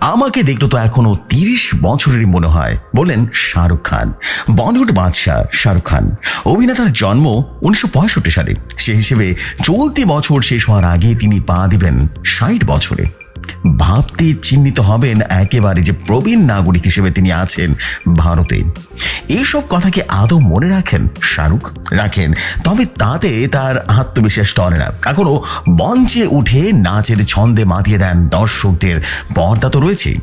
আমাকে দেখল তো এখনও তিরিশ বছরেরই মনে হয়। বললেন, শাহরুখ খান। বলিউড বাদশাহ শাহরুখ খান। অভিনেতার জন্ম উনিশশো পঁয়ষট্টি সালে। সে হিসেবে চলতি বছর শেষ হওয়ার আগে তিনি পা দিবেন ষাট বছরে। ভাবতে চিহ্নিত হবেন একেবারে যে প্রবীণ নাগরিক হিসেবে তিনি আছেন ভারতে। এইসব কথা কি আদৌ মনে রাখেন শাহরুখ? রাখেন। তবে তাতে তার আত্মবিশ্বাস টলে না। এখনও মঞ্চে উঠে নাচের ছন্দে মাতিয়ে দেন দর্শকদের। পর্দা তো রয়েছে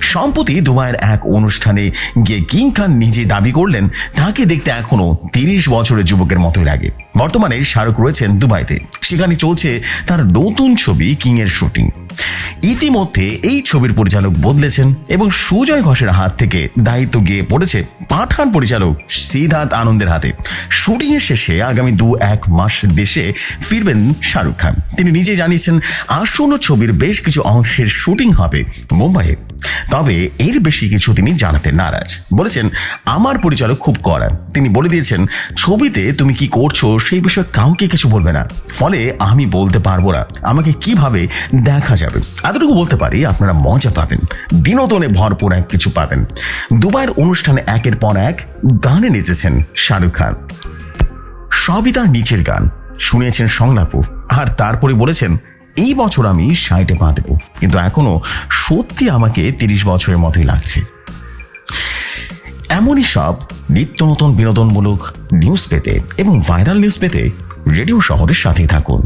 সম্প্রতি দুবাইয়ের এক অনুষ্ঠানে গিয়ে কিং খান নিজে দাবি করলেন, তাকে দেখতে এখনও তিরিশ বছরের যুবকের মতোই লাগে। বর্তমানে শাহরুখ রয়েছেন দুবাইতে। সেখানে চলছে তার নতুন ছবি কিং এর শুটিং। ইতিমধ্যে এই ছবির পরিচালক বদলেছেন এবং সুজয় ঘোষের হাত থেকে দায়িত্ব গিয়ে পড়েছে পাঠান পরিচালক সিদ্ধার্থ আনন্দের হাতে। শুটিং এর শেষে আগামী দু এক মাস দেশে ফিরবেন শাহরুখ খান। তিনি নিজে জানিয়েছেন, আসন্ন ছবির বেশ কিছু অংশের শুটিং হবে মুম্বাইয়ে। তবে এর বেশি কিছু তিনি জানাতে নারাজ। বলেছেন, আমার পরিচালক খুব কড়া। তিনি বলে দিয়েছেন, ছবিতে তুমি কি করছ সেই বিষয়ে কাউকে কিছু বলবে না। ফলে আমি বলতে পারব না। আমাকে কীভাবে দেখা যাবে? এতটুকু বলতে পারি, আপনারা মজা পাবেন। বিনোদনে ভরপুর এক কিছু পাবেন। দুবাইয়ের অনুষ্ঠানে একের পর এক গানে নেচেছেন শাহরুখ খান। সবই তার নিচের গান। শুনিয়েছেন সংলাপও। আর তারপরে বলেছেন, এই বছর আমি ষাটে পা দেবো কিন্তু এখনও সত্যি আমাকে তিরিশ বছরের মতোই লাগছে। এমনই সব নিত্য নতুন বিনোদনমূলক নিউজ পেতে এবং ভাইরাল নিউজ পেতে রেডিও শহরের সাথেই থাকুন।